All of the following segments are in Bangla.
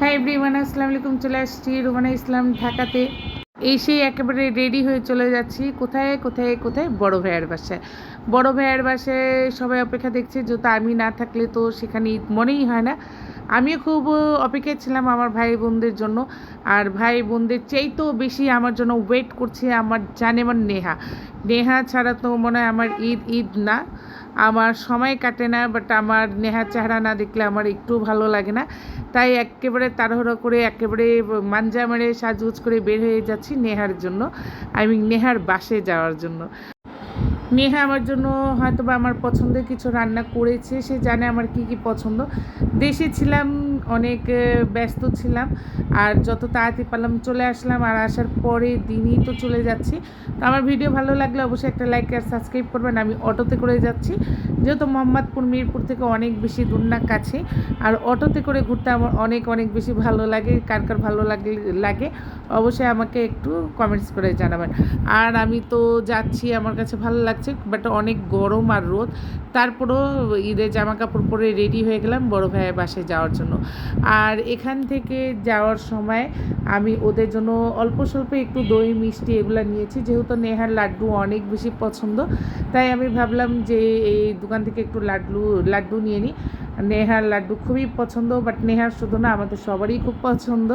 হ্যাঁ এভরিওয়ান আসসালামু আলাইকুম চলে আসছি রোমানা ইসলাম ঢাকাতে। এসেই একেবারে রেডি হয়ে চলে যাচ্ছি। কোথায় কোথায় কোথায়? বড় ভাইয়ের বাসায়। বড় ভাইয়ের বাসায় সবাই অপেক্ষা দেখছে, যেহেতু আমি না থাকলে তো সেখানে মনেই হয় না। আমিও খুব অপেক্ষায় ছিলাম আমার ভাই বোনদের জন্য। আর ভাই বোনদের চাইতেও বেশি আমার জন্য ওয়েট করছে আমার জানে আমার নেহা। নেহা ছাড়া তো মনে হয় আমার ঈদ ঈদ না। আমার সময় কাটে না বাট আমার নেহার চেহারা না দেখলে আমার একটু ভালো লাগে না। তাই একেবারে তাড়াহুড়ো করে, একেবারে মাঞ্জা মেরে সাজগুজ করে বের হয়ে যাচ্ছি নেহার জন্য। আই মিন নেহার বাসে যাওয়ার জন্য। নেহা আমার জন্য হয়তো বা আমার পছন্দের কিছু রান্না করেছে, সে জানে আমার কি কি পছন্দ। দেশে ছিলাম অনেক ব্যস্ত ছিলাম। আর যত তাড়াতাড়ি পারলাম চলে আসলাম, আর আসার পরে দিনই তো চলে যাচ্ছি। তো আমার ভিডিও ভালো লাগলে অবশ্যই একটা লাইক আর সাবস্ক্রাইব করবেন। আমি অটোতে করে যাচ্ছি। যেহেতু মোহাম্মদপুর, মিরপুর থেকে অনেক বেশি দূর না কাছে। আর অটোতে করে ঘুরতে আমার অনেক অনেক বেশি ভালো লাগে, কার কার ভালো লাগে লাগে, অবশ্যই আমাকে একটু কমেন্টস করে জানাবেন। আর আমি তো যাচ্ছি, আমার কাছে ভালো লাগছে বাট অনেক গরম আর রোদ। তারপরেও ঈদের জামা কাপড় পরে রেডি হয়ে গেলাম বড় ভাইয়ের বাসায় যাওয়ার জন্য। আর এখান থেকে যাওয়ার সময় আমি ওদের জন্য অল্প স্বল্প একটু দই, মিষ্টি এগুলো নিয়েছি। যেহেতু নেহার লাড্ডু অনেক বেশি পছন্দ, তাই আমি ভাবলাম যে এই দোকান থেকে একটু লাড্ডু লাড্ডু নিয়ে নিই নেহার লাড্ডু খুবই পছন্দ বাট নেহার শুধু না, আমাদের সবারই খুব পছন্দ।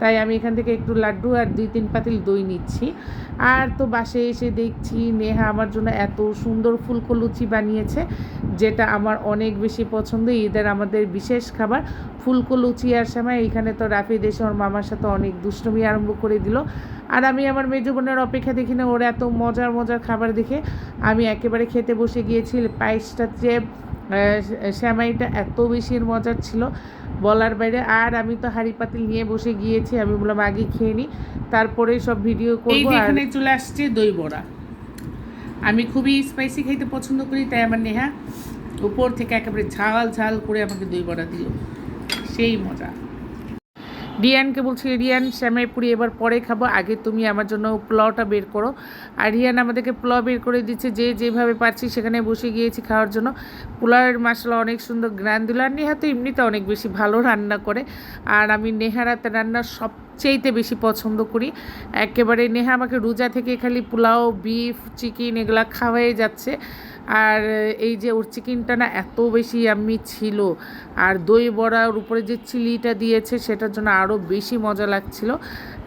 তাই আমি এখান থেকে একটু লাড্ডু আর দুই তিন পাতিল দই নিচ্ছি। আর তো বাসে এসে দেখছি নেহা আমার জন্য এত সুন্দর ফুলকো লুচি বানিয়েছে, যেটা আমার অনেক বেশি পছন্দ। ঈদের আমাদের বিশেষ খাবার। ফুলকো লুচি আর সময় এইখানে তো রাফি দেশে ওর মামার সাথে অনেক দুষ্টুমি আরম্ভ করে দিল। আর আমি আমার মেজো বোনের অপেক্ষা দেখি না, ওর এত মজার মজার খাবার দেখে। আমি একেবারে খেতে বসে গিয়েছি, পায়েসটা যে শ্যামাইটা এত বেশি মজার ছিল। বলার বাইরে আর আমি তো হাড়ি পাতিল নিয়ে বসে গিয়েছি আমি বললাম আগে খেয়ে নিই তারপরে সব ভিডিও করব এখানে চলে আসছে দই বড়া। আমি খুবই স্পাইসি খাইতে পছন্দ করি তাই আমার নেহা উপর থেকে একেবারে ঝাল ঝাল করে আমাকে দই বড়া দিল। সেই মজা। রিয়ানকে বলছি, রিয়ান শ্যামাই পুরি এবার পরে খাব। আগে তুমি আমার জন্য পোলাওটা বের করো। আর রিয়ান আমাদেরকে পোলাও বের করে দিচ্ছে, যে যেভাবে পারছি সেখানে বসে গিয়েছি খাওয়ার জন্য। পোলাওয়ের মশলা অনেক সুন্দর, গ্রান দিল। আর নেহা তো এমনিতে অনেক বেশি ভালো রান্না করে। আর আমি নেহার হাতে রান্না সবচেয়েতে বেশি পছন্দ করি। একেবারে নেহা আমাকে রোজা থেকে খালি পোলাও, বিফ, চিকেন এগুলা খাওয়াই যাচ্ছে। আর এই যে ওর চিকেনটা না এত বেশি আমি ছিল। আর দই বড়ার উপরে যে চিলিটা দিয়েছে সেটার জন্য আরও বেশি মজা লাগছিল।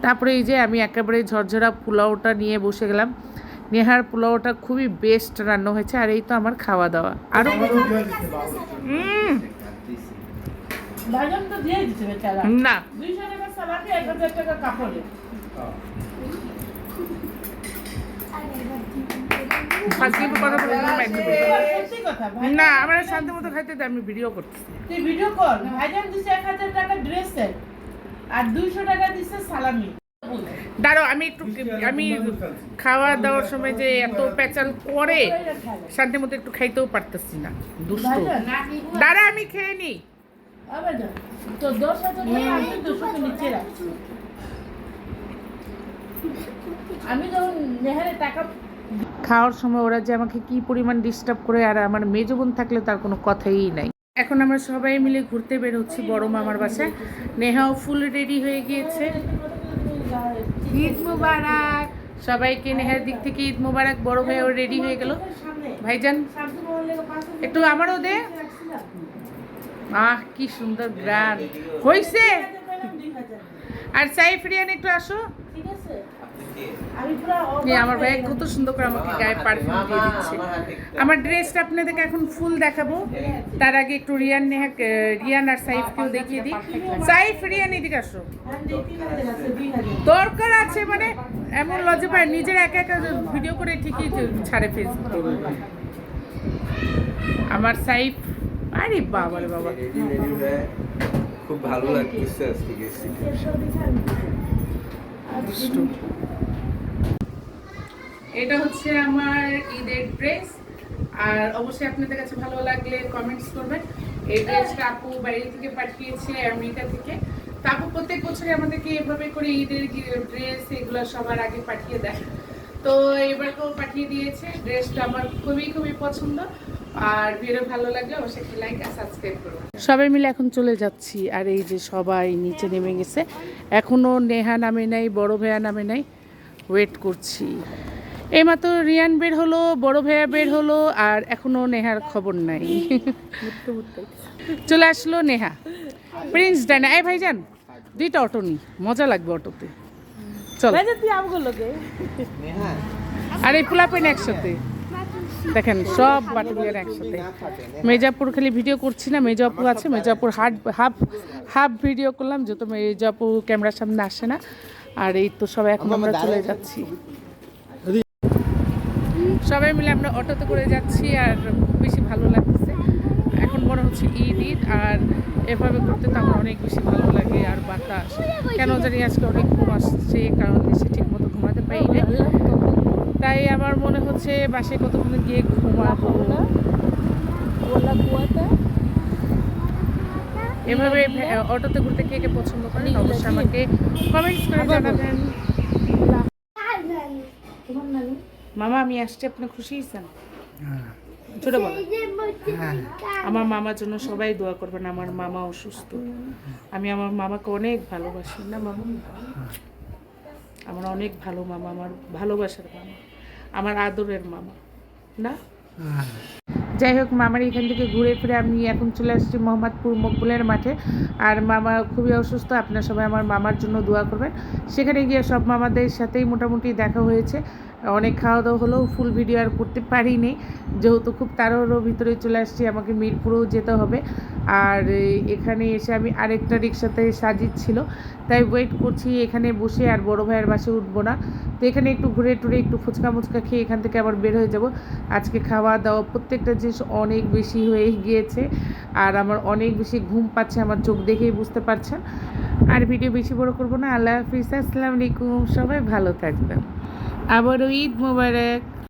তারপরে এই যে আমি একেবারে ঝরঝরা পোলাওটা নিয়ে বসে গেলাম। নেহার পোলাওটা খুবই বেস্ট রান্না হয়েছে আর এই তো আমার খাওয়া দাওয়া বেচারা না। টাকা সালাকে এক হাজার টাকা কাপড়ে ফাঁসি কথা বলে না আমার শান্তি মতো খাইতে আমি ভিডিও করতেছি। তুই ভিডিও কর। ভাইজান দিছে এক হাজার টাকা ড্রেসের আর দুইশো টাকা দিছে সালামি। দাঁড়ো আমি একটু আমি খাওয়া দাওয়ার সময় যে এত পেঁচাল করে শান্তি মতো একটু খাইতেও পারতেছি না দুষ্ট। দাঁড়া আমি খেয়ে নিই তো দশ হাজার টাকা আমি দুশোকে নিচে রাখছি আমি যখন নেহারে টাকা খাওয়ার সময় ওরা যে আমাকে কি পরিমাণ ডিস্টার্ব করে আর আমার মেজো বোন থাকলে তার কোনো কথাই নাই। এখন আমরা সবাই মিলে ঘুরতে বের হচ্ছি বড় মামার বাসায়। নেহাও ফুল রেডি হয়ে গিয়েছে। ঈদ মুবারক! সবাইকে নেহার দিক থেকে ঈদ মুবারক, বড় ভাইও রেডি হয়ে গেল। ভাইজান, একটু আমারও দে। আহ, কি সুন্দর গ্রান। হইছে! আর সাইফ রিয়ান, একটু আসো ঠিক আছে আমি পুরো এই আমার ভাই কত সুন্দর করে আমাকে গায়ে পারফিউম দিয়ে দিচ্ছে। আমার ড্রেসটা আপনাদেরকে এখন ফুল দেখাবো। তার আগে একটু রিয়ান নেহা রিয়ান আর সাইফকেও দেখিয়ে দিই। সাইফ রিয়ান এদিকে আসো। দরকার আছে মানে এমন লজে পায় নিজের একা একা ভিডিও করে ঠিকই ছাড়ে ফেসবুক আমার সাইফ আরে বাবা রে বাবা। খুব ভালো লাগতেছে আজকে গেছি এটা হচ্ছে আমার ঈদের ড্রেস। আর অবশ্যই আপনাদের কাছে ভালো লাগলে কমেন্টস করবেন। এই ড্রেসটা আপু বাইরে থেকে পাঠিয়েছে আমেরিকা থেকে। তা আপু প্রত্যেক বছরই আমাদেরকে এভাবে করে ঈদের ড্রেস এগুলো সবার আগে পাঠিয়ে দেয়। তো এবারকেও পাঠিয়ে দিয়েছে। ড্রেসটা আমার খুবই খুবই পছন্দ। আর ভিডিও ভালো লাগলে অবশ্যই একটি লাইক আর সাবস্ক্রাইব করবেন। সবাই মিলে এখন চলে যাচ্ছি আর এই যে সবাই নিচে নেমে গেছে। এখনও নেহা নামে নাই বড় ভাইয়া নামে নাই। ওয়েট করছি। এইমাত্র রিয়ান বের হলো বড় ভাইয়া বের হলো আর এখনও নেহার খবর নাই। চলে আসলো নেহা। প্রিন্স ডাইনা এই ভাইজান দুইটা অটো নি মজা লাগবে অটোতে। চল। আর এই পোলাপেন একসাথে। দেখেন, সব বাটুলিয়ার একসাথে। মেজাপুর খালি ভিডিও করছি না, মেজাপুর আছে, Mezapur half half half video করলাম যেহেতু মেজাপুর ক্যামেরার সামনে আসে না। আর এই তো সবাই এখন আমরা চলে যাচ্ছি। সবাই মিলে আমরা অটোতে করে যাচ্ছি, আর বেশি ভালো লাগছে এখন মনে হচ্ছে ঈদ ঈদ আর এভাবে করতে তো আমার অনেক বেশি ভালো লাগে, আর বাতাস। কেন জানি আজকে অনেক ঘুম আসছে কারণ দেশে ঠিক মতো ঘুমাতে পারি না তাই আমার মনে হচ্ছে বাসে কতক্ষণ গিয়ে ঘুমাবো। এভাবে অটোতে ঘুরতে কে কে পছন্দ করেন অবশ্যই আমাকে কমেন্টস করে জানাবেন। মামা আমি আসছি আপনি খুশি হয়েছেন? ছোট বলো আমার মামার জন্য সবাই দোয়া করবেন আমার মামা অসুস্থ। আমি আমার মামাকে অনেক ভালোবাসি। না মামা। আমার অনেক ভালো মামা আমার ভালোবাসার মামা। আমার আদরের মামা, না? যাই হোক, মামার এখান থেকে ঘুরে ফিরে আমি এখন চলে আসছি মোহাম্মদপুর মকবুলের মাঠে। আর মামা খুবই অসুস্থ, আপনার সবাই আমার মামার জন্য দোয়া করবেন। সেখানে গিয়ে সব মামাদের সাথেই মোটামুটি দেখা হয়েছে। অনেক খাওয়া দাওয়া হলেও ফুল ভিডিও আর করতে পারিনি। যেহেতু খুব তাড়াহুড়ো ভিতরে চলে আসছি, আমাকে মিরপুরেও যেতে হবে। আর এখানে এসে আমি আরেকটা রিক্সাতে সাজিদ ছিল। তাই ওয়েট করছি এখানে বসে, আর বড় ভাইয়ের বাসে উঠবো না। তো এখানে একটু ঘুরে টুরে একটু ফুচকা মুচকা খেয়ে এখান থেকে আবার বের হয়ে যাব। আজকে খাওয়া দাওয়া প্রত্যেকটা জিনিস অনেক বেশি হয়ে গিয়েছে, আর আমার অনেক বেশি ঘুম পাচ্ছে, আমার চোখ দেখেই বুঝতে পারছেন। আর ভিডিও বেশি বড় করব না। আল্লাহ হাফিজ, আসসালামু আলাইকুম। সবাই ভালো থাকবেন। আবারও ঈদ মোবারক।